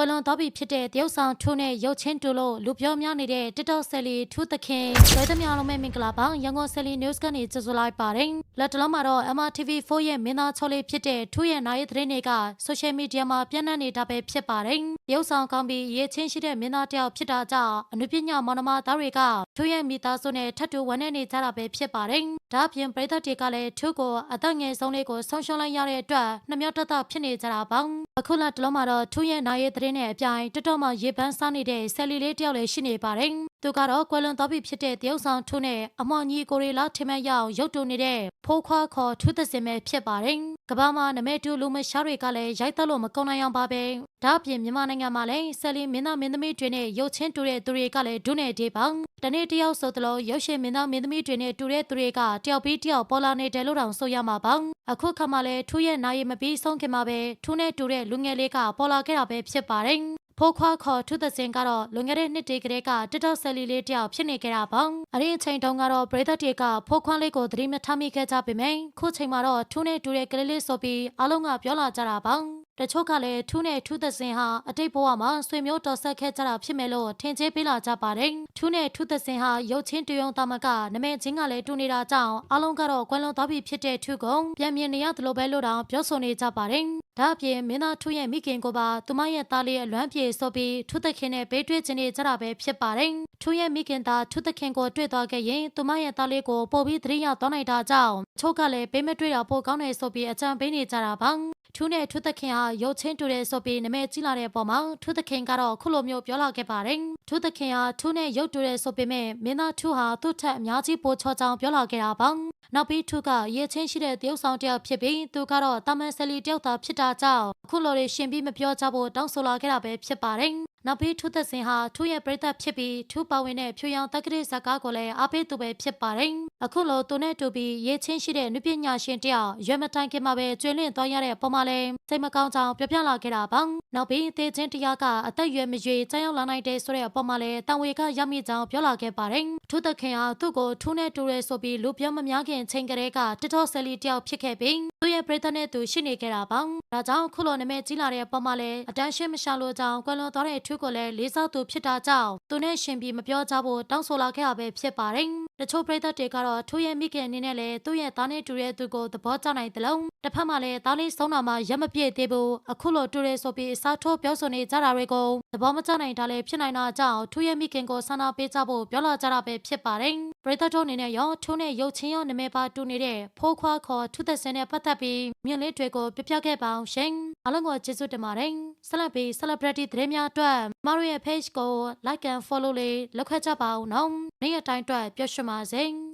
ကွယ်လွန်သွားပြီဖြစ်တဲ့တရုတ်ဆောင်ထိုးနဲ့ရုပ်ချင်းတူလို့လူပြောများနေတဲ့ TikTok ဆယ်လီထူးသခင်ဆွဲသမျှလုံးမဲ့မင်္ဂလာပါရန်ကုန်ဆယ်လီ news ကနေကြိုဆိုလိုက်ပါတယ်လက်တလုံးမှာတော့ MRTV4 ရဲ့မင်းသားချောလေးဖြစ်တဲ့ထူးရဲ့နိုင်ရဲ့သတင်းတွေက social media မှာပြန့်နှံ့နေတာပဲဖြစ်ပါတယ်တရုတ်ဆောင်ကောင်းပြီးရေးချင်းရှိတဲ့မင်းသားတယောက်ဖြစ်တာကြောင့်အနုပညာမောင်နှမသားတွေကထူးရဲ့မိသားစုနဲ့ထပ်တူဝန်းနေနေကြတာပဲဖြစ်ပါတယ်ဒါအပြင်ပရိသတ်တွေကလည်းထူးကိုအသက်ငယ်ဆုံးလေးကိုဆုံးရှုံးလိုက်ရတဲ့အတွက်နှမျောတတဖြစ်နေကြတာပါအခုလတလုံးမှာတော့ထူးရဲ့နိုင်ရဲ့သတင်းနဲ့အပြိုင်တော်တော်မှရေပန်းစားနေတဲ့ဆယ်လီလေးတယောက်လည်းရှိနေပါတယ်သူကတော့ကွယ်လွန်သွားပြီဖြစ်တဲ့တရုတ်ဆောင်ထူးနဲ့အမောင်ကြီးကိုရီလာထင်မှတ်ရအောင်ရုပ်တုနေတဲ့ဖိုးခွားခေါ်ထူးသစင်ပဲဖြစ်ပါတယ် ကမ္ဘာမှာနမဲတူလူမရှားတွေကလည်းရိုက်တက်လို့မကုန်နိုင်အောင်ပါပဲဒါအပြင်မြန်မာနိုင်ငံမှာလည်းဆယ်လီမင်းသားမင်းသမီးတွေနဲ့ရုပ်ချင်းတူတဲ့သူတွေကလည်းဒုနဲ့ဒီပေါင်းတနေ့တယောက်ဆိုသလိုရုပ်ရှင်မင်းသားမင်းသမီးတွေနဲ့တူတဲ့သူတွေကတယောက်ပြီးတယောက်ပေါ်လာနေတယ်လို့တောင်ဆိုရမှာပါအခုခါမှလည်းထူးရဲ့နိုင်ရမပြီးဆုံးခင်မှာပဲထူးနဲ့တူတဲ့လူငယ်လေးကပေါ်လာခဲ့တာပဲဖြစ်ပါတယ် ဖိုးခွားခေါ်ထုသစင်ကတော့လွန်ခဲ့တဲ့နှစ်တည်းကလေးကတက်တော့ဆယ်လီလေးတယောက်ဖြစ်နေကြတာပေါ့။အဲ့ဒီအချိန်တုန်းကတော့ပရိသတ်တွေကဖိုးခွားလေးကိုသတိမထားမိခဲ့ကြပေမယ့်ခုချိန်မှာတော့ထူးနဲ့တူတဲ့ကလေးလေးဆိုပြီးအားလုံးကပြောလာကြတာပေါ့။တချို့ကလည်းထူးနဲ့ထူးသစင်ဟာအတိတ်ဘဝမှာဆွေမျိုးတော်ဆက်ခဲ့ကြတာဖြစ်မယ်လို့ထင်ကြေးပေးလာကြပါတယ်။ထူးနဲ့ထူးသစင်ဟာရုပ်ချင်းတယုံသမကနမဲချင်းကလည်းတူနေတာကြောင့်အားလုံးကတော့ကွယ်လွန်သွားပြီဖြစ်တဲ့ထူးကုံပြန်မြင်နေရတယ်လို့ပဲလို့တောင်ပြောဆိုနေကြပါတယ်။ ဒါအပြင်မင်းသားထူးရဲ့မိခင်ကိုပါသူမရဲ့သားလေးအလွမ်းပြေဆိုပြီးထူးသခင်နဲ့ဘေးတွေ့ခြင်းနေကြတာပဲဖြစ်ပါတယ်။ထူးရဲ့မိခင်သားထူးသခင်ကိုတွေ့သွားခဲ့ရင်သူမရဲ့သားလေးကိုပို့ပြီးသတိရသွားနိုင်တာကြောင့်ချို့ကလည်းဘေးမတွေ့တော့ပိုကောင်းတယ်ဆိုပြီးအကြံပေးနေကြတာပါ။ထူးနဲ့ထူးသခင်ဟာရုပ်ချင်းတူတယ်ဆိုပြီးနမဲကြီးလာတဲ့အပေါ်မှာထူးသခင်ကတော့ခုလိုမျိုးပြောလာခဲ့ပါတယ်။ထူးသခင်ဟာထူးနဲ့ရုပ်တူတယ်ဆိုပေမဲ့မင်းသားထူးဟာသူ့ထက်အများကြီးပိုချောကြောင်ပြောလာခဲ့တာပါ။ နောက်ပြီးထူးကရေချင်းရှိတဲ့တရုတ်ဆောင်တယောက်ဖြစ်ပြီးသူကတော့တာမန်ဆယ်လီတယောက်သားဖြစ်တာကြောင့်အခုလိုတွေရှင်ပြီးမပြောကြဖို့တောင်းဆိုလာခဲ့တာပဲဖြစ်ပါတယ်။နောက်ပြီးထူးသက်စင်ဟာထူးရဲ့ပြိသက်ဖြစ်ပြီးထူးပါဝင်တဲ့ဖြူရောင်တက္ကသိုလ်ဇာကားကိုလည်းအားပေးသူပဲဖြစ်ပါတယ်။အခုလိုသူနဲ့တူပြီးရေချင်းရှိတဲ့နုပညာရှင်တယောက်ရွယ်မတိုင်ခင်မှာပဲကျွေးလင့်သွားရတဲ့ပုံမှန်လဲစိတ်မကောင်းကြောင်ပြပြလာခဲ့တာပါ။နောက်ပြီးတေချင်းတရားကအသက်ရွယ်မရွေးကြောင်ရောက်လာနိုင်တဲ့ဆိုတဲ့အပေါ်မှာလဲတန်ဝေကရမိကြောင်ပြောလာခဲ့ပါတယ်။ထူးသက်ခင်ဟာသူ့ကိုထူးနဲ့တူရဲဆိုပြီးလူပြောမများခင်ချိန်ကလေးကတစ်တော်ဆယ်လီတယောက်ဖြစ်ခဲ့ပြီးသူ့ရဲ့ပြိသက်နဲ့သူရှိနေခဲ့တာပါ။ဒါကြောင့်ခုလိုနာမည်ကြီးလာတဲ့ပုံမှန်လဲအတန်းရှင်းမရှာလို့ကြောင်ကွယ်လွန်သွားတဲ့ထူးကိုလည်းလေးစားသူဖြစ်တာကြောင့်သူနဲ့ရှင်ပြီးမပြောကြဖို့တောင်းဆိုလာခဲ့တာပဲဖြစ်ပါတယ်။ တချို့ပရိသတ်တွေကတော့ထူးရဲ့မိခင်အနေနဲ့လည်းသူ့ရဲ့သားနဲ့တူတဲ့သူကိုသဘောကျနိုင်တယ်လို့တစ်ဖက်မှာလည်းသားလေးဆုံးတာမှရက်မပြည့်သေးဘူးအခုလိုတူရဲဆိုပြီးအစားထိုးပြောဆိုနေကြတာတွေကိုသဘောမကျနိုင်တာလည်းဖြစ်နိုင်တာကြောင့်ထူးရဲ့မိခင်ကိုဆန္ဒပေးကြဖို့ပြောလာကြတာပဲဖြစ်ပါတယ်။ပရိသတ်တို့အနေနဲ့ရောထူးနဲ့ရုပ်ချင်းရောနာမည်ပါတူနေတဲ့ဖိုးခွားခေါ်ထူးသက်စင်နဲ့ပတ်သက်ပြီးမြင်လေးတွေကိုပြပြခဲ့ပါအောင်ရှင်။အားလုံးကိုကျေးဇူးတင်ပါတယ်။ ဆက်လက်ပြီး celebrity သတင်းများအတွက်မတို့ရဲ့ page ကို like and follow လေးလုပ်ခဲ့ကြပါဦးနော်။နေ့ရက်တိုင်းအတွက်ပြောရှင်းပါစေ။